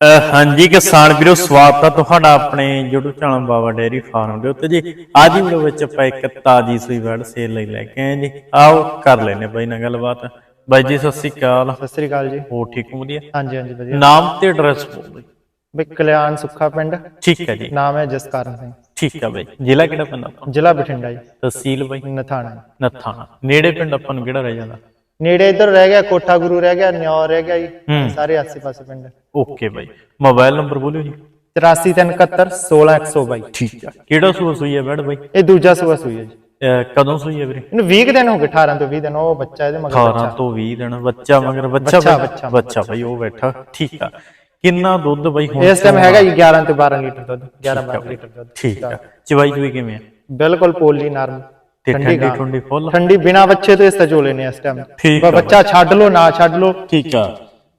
ਹਾਂਜੀ ਕਿਸਾਨ ਵੀਰੋ ਸਵਾਗਤ ਹੈ ਤੁਹਾਡਾ ਆਪਣੇ YouTube channel Baba dairy farm ਦੇ ਉੱਤੇ ਜੀ। ਅੱਜ ਦੀ ਵੀਡੀਓ ਵਿੱਚ ਆਪਾਂ ਇੱਕ ਤਾਜੀ ਸੂਈ ਵੜ ਸੇਲ ਲਈ ਲੈ ਕੇ ਆਏ ਜੀ। ਆਓ ਕਰ ਲੈਨੇ ਬਾਈ ਨਾਲ ਗੱਲਬਾਤ। ਬਾਈ ਜੀ ਸਤਿ ਸ੍ਰੀ ਅਕਾਲ। ਸਤਿ ਸ੍ਰੀ ਅਕਾਲ ਜੀ। ਹੋ ਠੀਕ ਹੋ ਵਧੀਆ? ਹਾਂਜੀ ਹਾਂਜੀ ਵਧੀਆ। ਨਾਮ ਤੇ ਐਡਰੈਸ ਬੋਲ ਬਾਈ ਬਈ ਕਲਿਆਣ ਸੁੱਖਾ ਪਿੰਡ। ਠੀਕ ਹੈ ਜੀ। ਨਾਮ ਹੈ ਜਸਕਰਨ ਸਿੰਘ। ਠੀਕ ਹੈ ਬਾਈ। ਜ਼ਿਲ੍ਹਾ ਕਿਹੜਾ ਆਪਾਂ ਜ਼ਿਲ੍ਹਾ ਬਠਿੰਡਾ ਜੀ। ਤਹਿਸੀਲ ਬਾਈ। ਨਥਾਣਾ ਨਥਾਣਾ। ਨੇੜੇ ਪਿੰਡ ਆਪਾਂ ਨੂੰ ਕਿਹੜਾ ਰਹਿ ਜਾਂਦਾ? ਨੇੜੇ ਇੱਧਰ ਰਹਿ ਗਿਆ ਕੋਠਾ ਗੁਰੂ ਰਹਿ ਗਿਆ ਨਿਉਰ ਰਹਿ ਗਿਆ ਜੀ। ਸਾਰੇ ਆਸੇ ਪਾਸੇ ਪਿੰਡ। ਓਕੇ ਬਾਈ। ਮੋਬਾਈਲ ਨੰਬਰ ਬੋਲਿਓ ਜੀ। 8371 16122 ਠੀਕ ਹੈ ਕਿਹੜਾ ਸੂਆ ਸੂਈ ਹੈ ਬੈਡ ਬਾਈ? ਇਹ ਦੂਜਾ ਸੂਆ ਸੂਈ ਹੈ ਜੀ। ਕਦੋਂ ਸੂਈ ਹੈ ਵੀਰੇ? ਇਹਨੂੰ 20 ਕੁ ਦਿਨ ਹੋ ਗਏ 18 ਤੋਂ 20 ਦਿਨ ਉਹ ਬੱਚਾ ਇਹਦੇ ਮਗਰ 18 ਬੱਚਾ। ਤੋਂ 20 ਦਿਨ ਬੱਚਾ ਮਗਰ ਬੱਚਾ ਬੱਚਾ, ਬਾਈ- ਉਹ ਬੈਠਾ। ਠੀਕ ਆ। ਕਿੰਨਾ ਦੁੱਧ ਬਾਈ ਹੁਣ? ਇਸ ਟਾਈਮ ਹੈਗਾ ਜੀ 11 ਤੋਂ 12 ਲੀਟਰ ਦੁੱਧ 11 12 ਲੀਟਰ ਦੁੱਧ। ਠੀਕ ਆ। ਚਵਾਈ ਚੁਈ ਕਿਵੇਂ ਆ? ਬਿਲਕੁਲ ਪੋਲੀ ਨਰਮ ਤੇ ਠੰਡੀ। ਠੰਡੀ ਫੁੱਲ ਠੰਡੀ ਬਿਨਾ ਬੱਚੇ ਤੋਂ ਇਸ ਤੇ ਚੋਲੇ ਨੇ ਇਸ ਟਾਈਮ ਠੀਕ ਆ ਬੱਚਾ ਛੱਡ ਲੋ ਨਾ ਛੱਡ ਲੋ ਠੀਕ ਆ।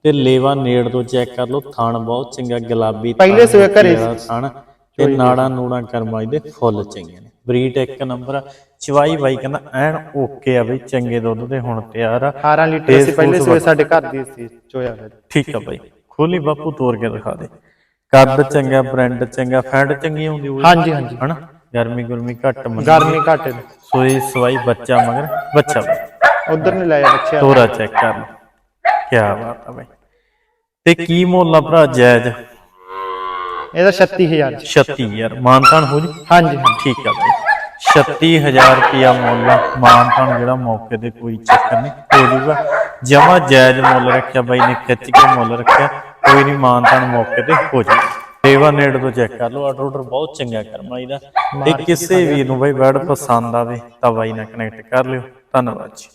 ਤੇ ਲੇਵਾ ਨੇੜ ਤੋਂ ਚੈੱਕ ਕਰ ਲਓ ਥਣ ਬਹੁਤ ਚੰਗਾ ਗੁਲਾਬੀ ਪਹਿਲੇ ਸੂਏ ਘਰੇ ਥਣ ਤੇ ਨਾੜਾ ਨੂੜਾ ਕਰਮਾਈ ਦੇ ਫੁੱਲ ਚੰਗੇ ਨੇ। ਬਰੀਡ ਇੱਕ ਨੰਬਰ ਆ। ਚਵਾਈ ਬਾਈ ਕਹਿੰਦਾ ਐਨ ਓਕੇ ਆ ਬਈ ਚੰਗੇ ਦੁੱਧ ਦੇ ਹੁਣ ਤਿਆਰ ਆ। 18 ਲੀਟਰ ਅਸੀਂ ਪਹਿਲੇ ਸੂਏ ਸਾਡੇ ਘਰ ਦੀ ਸੀ ਚੋਇਆ ਹੋਇਆ। ਠੀਕ ਆ ਬਾਈ। ਖੋਲੀ ਬਾਪੂ ਤੋੜ ਕੇ ਦਿਖਾ ਦੇ। ਕੱਦ ਚੰਗਾ ਬ੍ਰਾਂਡ ਚੰਗਾ ਫੈਂਡ ਚੰਗੀ ਹੁੰਦੀ ਹੋਊ। ਹਾਂਜੀ ਹਾਂਜੀ। ਹਨਾ? ਗਰਮੀ ਗੁਰਮੀ ਘੱਟ ਮੰਨ ਗਰਮੀ ਘੱਟ। ਸੋਈ ਸਵਾਈ ਬੱਚਾ ਮਗਰ ਬੱਚਾ ਬਾਈ। ਉਧਰ ਨਹੀਂ ਲਾਇਆ ਬੱਚਿਆਂ ਤੋਰਾ ਚੈੱਕ ਕਰ ਲਓ ਕੀ ਬਾਤ ਆ ਬਾਈ। ਤੇ ਕੀ ਮੁੱਲ ਆ ਭਰਾ ਜਾਇਜ਼? ਇਹਦਾ 36000 ਜੀ 36000 ਮਾਨਤਾਨ ਹੋ ਜੀ? ਹਾਂਜੀ ਹਾਂਜੀ। ਠੀਕ ਆ ਬਾਈ। 36000 ਰੁਪਿਆ ਮੁੱਲ ਆ। ਮਾਨਤਾਨ ਜਿਹੜਾ ਮੌਕੇ ਤੇ ਕੋਈ ਚੱਕਰ ਨਹੀਂ ਹੋ ਜੂਗਾ ਜਮਾ ਜਾਇਜ਼ ਮੁੱਲ ਰੱਖਿਆ ਬਾਈ ਨੇ ਖਿੱਚ ਕੇ ਮੁੱਲ ਰੱਖਿਆ। ਕੋਈ ਨਹੀਂ ਮਾਨਤਾਨ ਮੌਕੇ ਤੇ ਹੋ ਜੂਗਾ ਸੇਵਾ ਨੇੜ ਤੋਂ ਚੈੱਕ ਕਰ ਲਓ ਆਰਡਰ ਆਰਡਰ ਬਹੁਤ ਚੰਗਾ ਕਰਮਾਈ ਦਾ। ਤੇ ਕਿਸੇ ਵੀਰ ਨੂੰ ਬਾਈ ਬੈਡ ਪਸੰਦ ਆਵੇ ਤਾਂ ਬਾਈ ਨਾਲ ਕਨੈਕਟ ਕਰ ਲਿਓ। ਧੰਨਵਾਦ ਜੀ।